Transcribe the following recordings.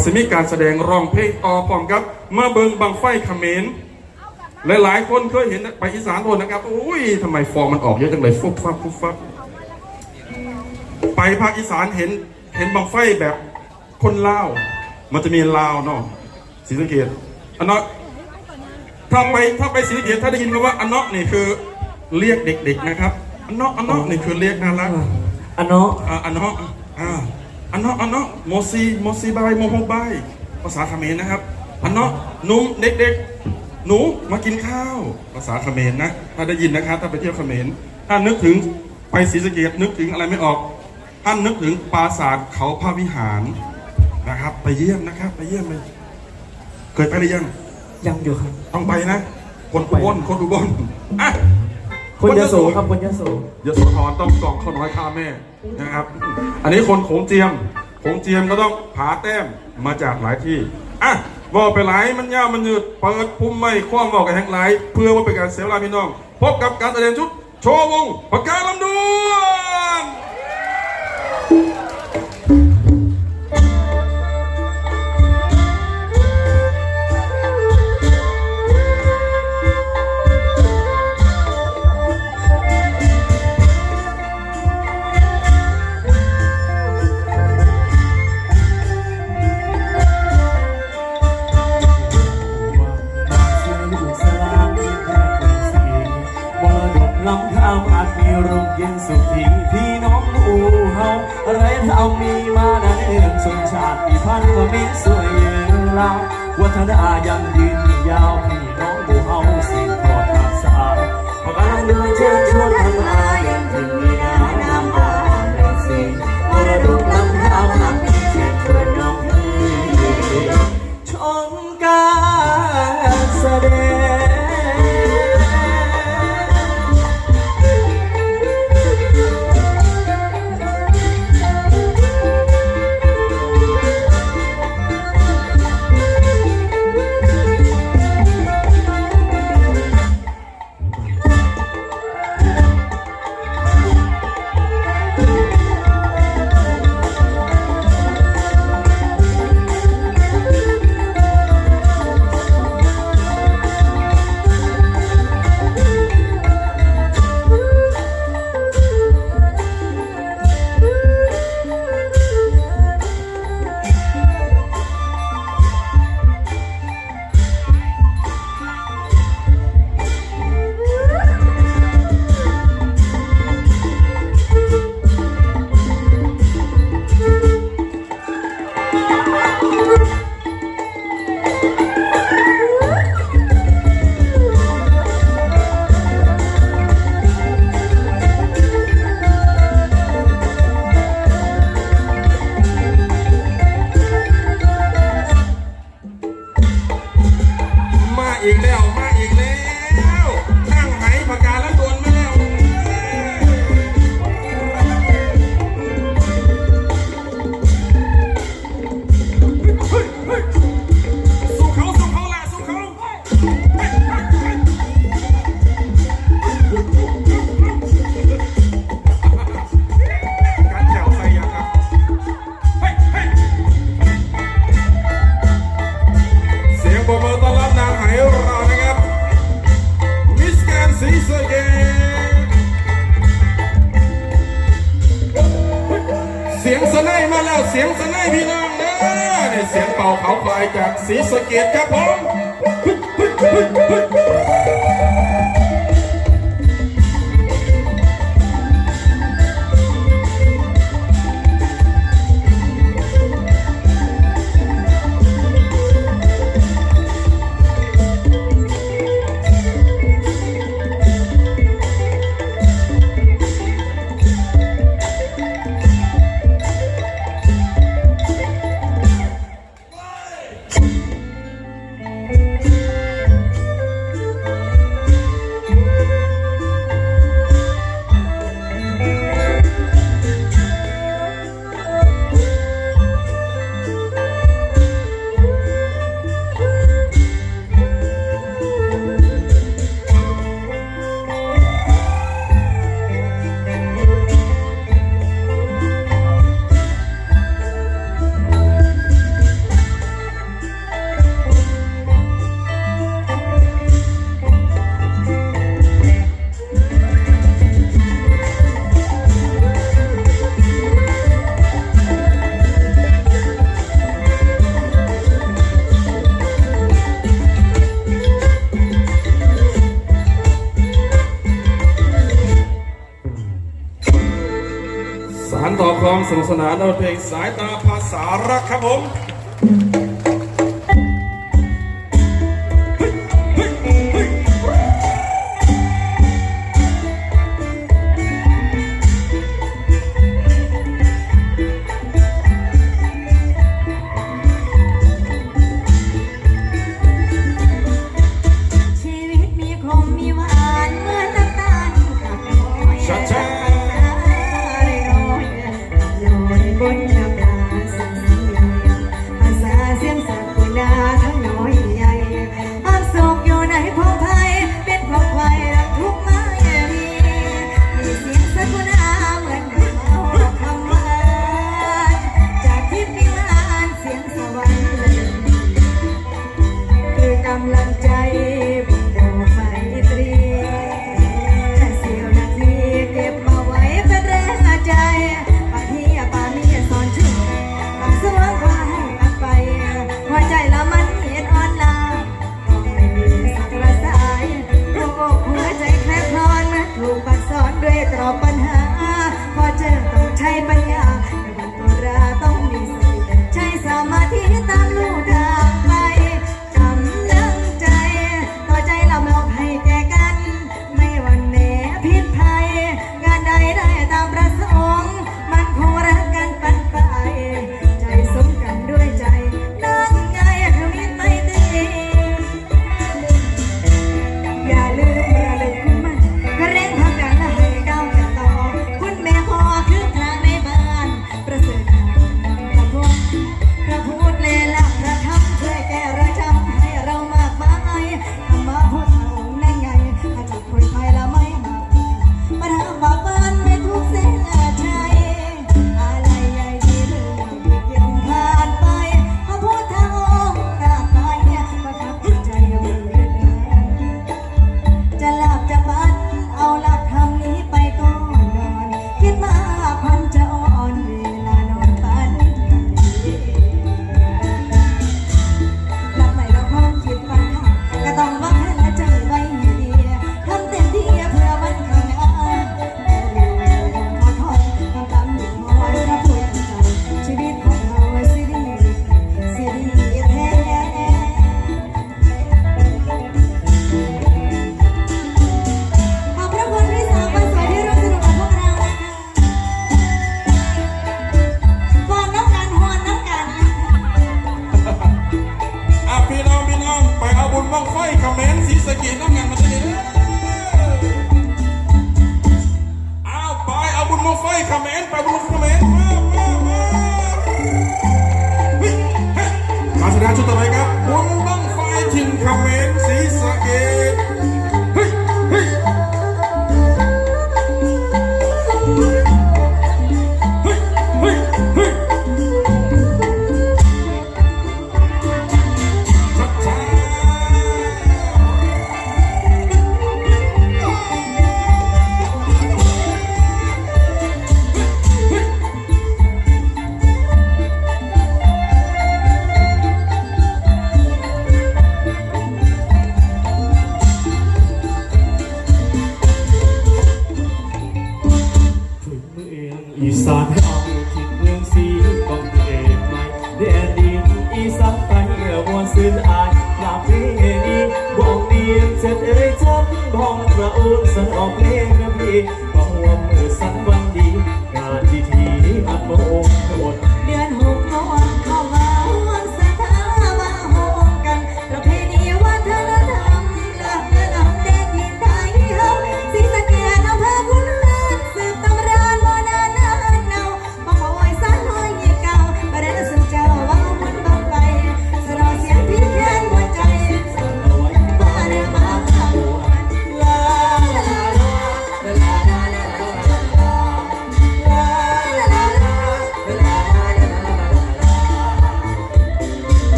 กสิมีการแสดงร้องเพลงต่อพร้อมครับเมื่อเบิงบังไฟเขมรหลายๆคนเคยเห็นไปอีสานโทนนะครับอุ้ยทำไมฟองมันออกเยอะจังเลยฟุบฟับฟุบฟับไปภาคอีสานเห็นเห็นบังไฟแบบคนลาว มันจะมีลาวเนาะศรีสะเกดอันเนาะถ้าไปถ้าไปศรีสะเกดถ้าได้ยินคำว่าอันเนาะนี่คือเรียกเด็ก ๆนะครับ อันเนาะอันเนาะนี่คือเรียกน่ารักอันเนาะอ่าอันเนาะอ่า อันเนาะอันเนาะโมซีโมซีบายโมโฮบายภาษาเขมรนะครับ อันเนาะหนุ่มเด็กๆ หนูมากินข้าว ภาษาเขมรนะ ถ้าได้ยินนะครับ ถ้าไปเที่ยวเขมรถ้านึกถึงไปศรีสะเกดนึกถึงอะไรไม่ออกท่านนึกถึงปราสาทเขาพระวิหารนะครับ ไปเยี่ยมนะครับ ไปเยี่ยมเลยเคยไปหรือยังยังอยู่ครับ ต้องไปนะ คนอุบลคนอุบลอะ คนยโสครับคนยโสยโสธรต้องกล่องข้าวน้อยข้าแม่นะครับ อันนี้คนโขงเจียมโขงเจียมก็ต้องผาแต้มมาจากหลายที่อะบอกไปหลายมันยาวมันยืดเปิดพุ่มไม่คว้างบอกกันแห่งหลาย เพื่อว่าเป็นการเสียเวลาพี่น้อง พบกับการแสดงชุด โชว์วงปากกาลำดวน เย็นสุขีพี่น้องอูเฮาอะไรเท่ามีมานั้นเรื่องชนชาติพันธุ์ก็มีสวยเยืนลาววัฒนายังยืนยาวพี่น้องอูเฮาสิ่งทอดรักษาพอกำลังเดินเชิญชวนทำอางอา ศรีสะเกดครับผม สนุกสนานเอาเพลงสายตาภาษารักครับผมชีวิตมีคมมีหวานเหมือนน้ำตาลกับน้อ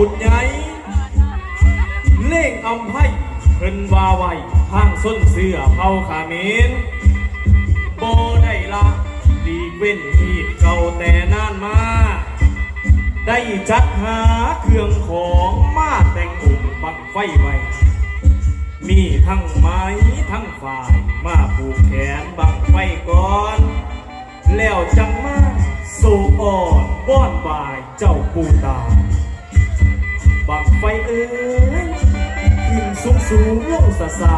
บุญใหญ่เล่งอำไพ่เพิ่นวาไว้างส้นเสื้อเผาขาเมนโบได้ละดีเว้นหีดเก่าแต่นานมา ได้จัดหาเครื่องของมาแต่งอุ่มบักไฟไว้มีทั้งไม้ทั้งฝ่ายมาผูกแขนบังไฟก่อน แล้วจังมาสู่อ่อนบ้อนบายเจ้าปูตา บังไฟเอ้ยขึ้นสูงสูงลงสาสา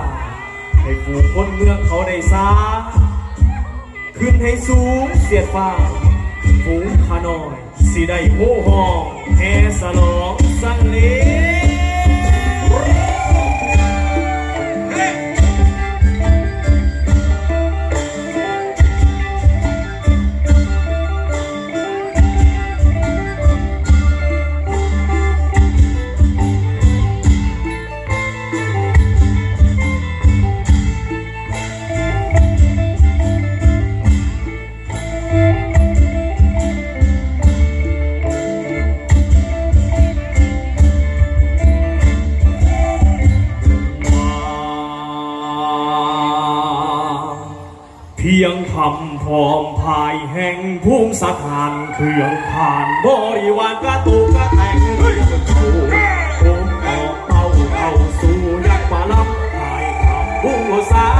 ให้ผู้คนเมืองเขาได้ซาขึ้นให้สูงเสียดฟ้าฝูงขาน้อย สิได้โหห้องแห่สลองสังเล สถานเครื่องผ่านบริวารกระตุกกระแต่งเฮ้ยโอ้ผมออกเป้าเข้าสู่ยักษ์ปาลับภายคำผู้สาธนา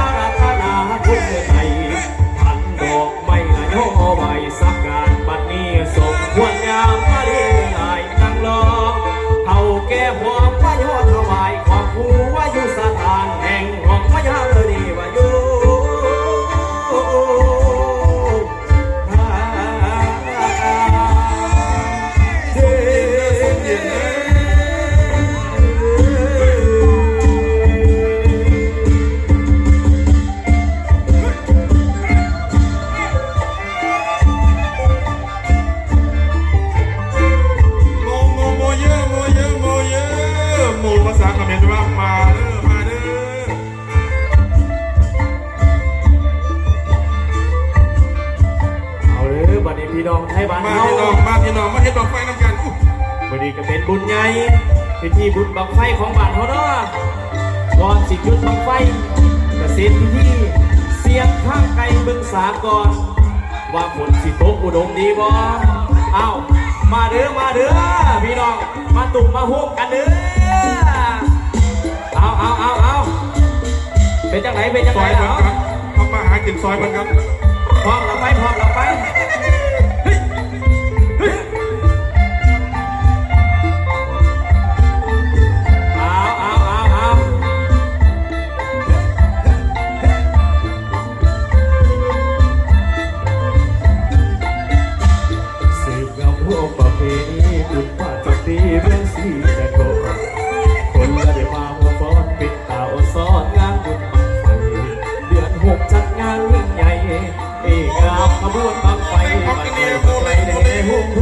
เขมรว่ามาเด้อมาเด้อเอาเลยบัดนี้พี่น้องไทยบ้านมาเฮาพี่น้องมาพี่น้องมาเฮ็ดดอกไฟน้ำกันอู้บัดนี้ก็เป็นบุญใหญ่พิธีบุญบังไฟของบ้านเฮาเนาะก่อนสิจุดบังไฟก็เสร็จพิธีเสียงข้างไกลเบิ่งสาก่อนว่าฝนสิตกอุดมดีบ่เอ้ามาเด้อมาเด้อพี่น้องมาตุ่มมาโฮมกันเด้อ เอาเอาเอาเอาเป็นจังไหนเป็นจังซไหนอยเหมือนเอากันทำมาหากินซอยเหมือนกันพร้อมเราไปพร้อมเราไป บังไฟ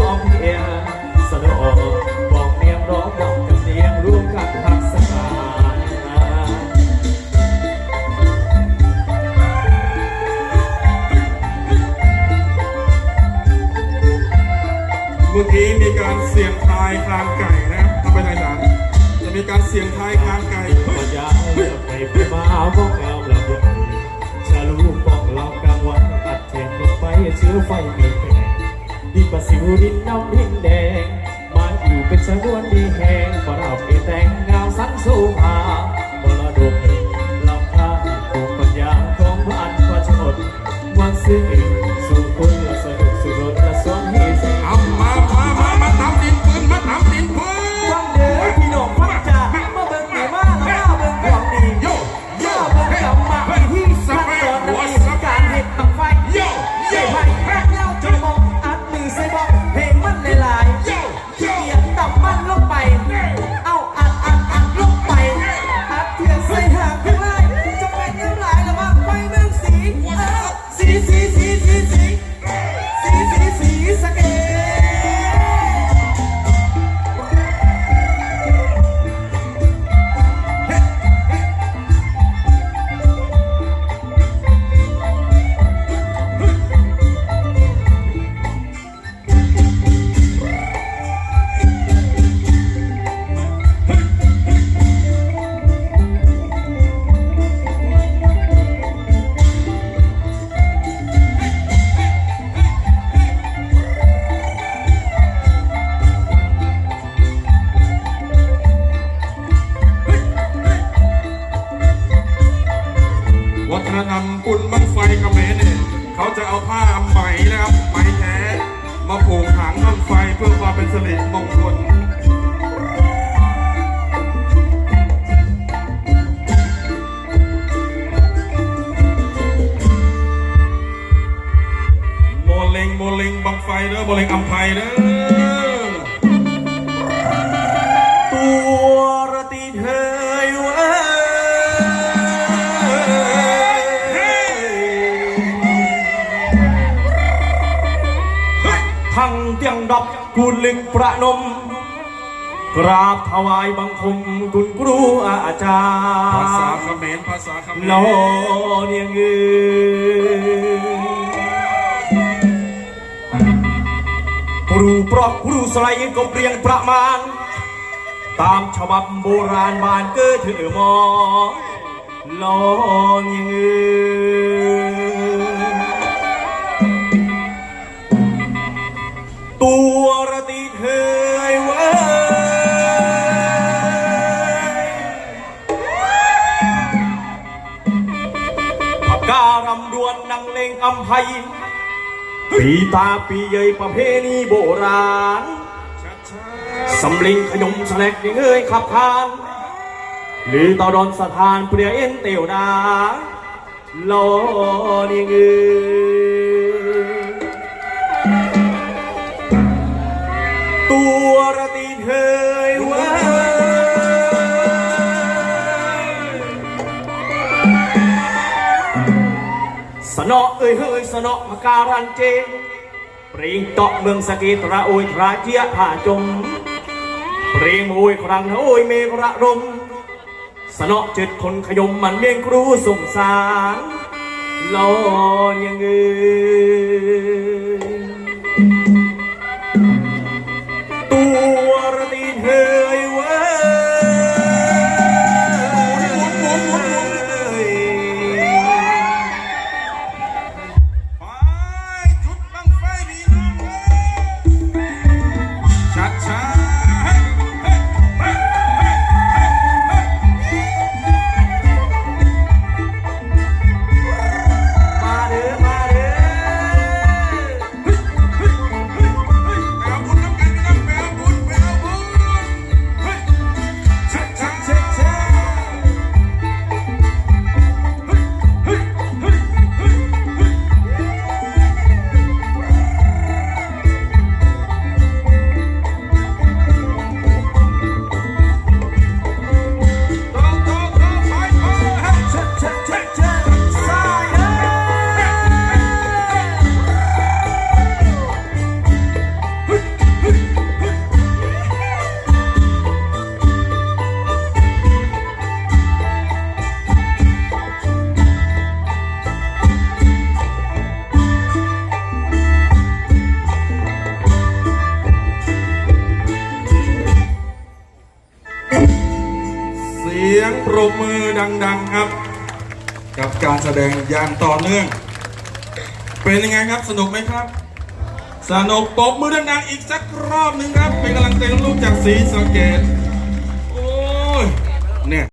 งำบุญบั้งไฟกระเมนเนี่ยเขาจะเอาผ้าไหมนะครับไหมแท้มาผูกถังบั้งไฟเพื่อความเป็นสิริมงคลโมเลงโมเลงบังไฟเด้อโมเลงอัมไพเด้อ ทั้งเตียงดับกุลึกประนม กราบถวายบังคมคุณครูอาจารย์ ภาษาเขมรภาษาเขมรโลเนียงเงครูปรอกครูสไลก็เปลียนประมาณ ตามฉบับโบราณบ้านเกิดถือมอลองยังเง ตัวระตีเธยเว้ปากการำดวนนังเลงอำไพปีตาปีเยยประเพณีโบราณสำลิงขยมแสลกยังเอ้ยขับพานหรือต่อดอนสถานเปรียเอ็นเตียวดาลอนี่เงย เธยว้ยสนอเอ้ยเฮ้ยสนอพการันเจปรีงเกาะเมืองสกีตระโอยทราเจียผ่าจมเปรียงโอยครั้งโอยเมฆระรมสนอเจ็ดคนขยมมันเมียงครูสงสารลอยังเงย ดงอย่างต่อเนื่อง เป็นยังไงครับสนุกไหมครับ สนุกปบมือดังๆอีกสักรอบหนึ่งครับ เป็นกำลังใจลูกๆจากสีสะเกต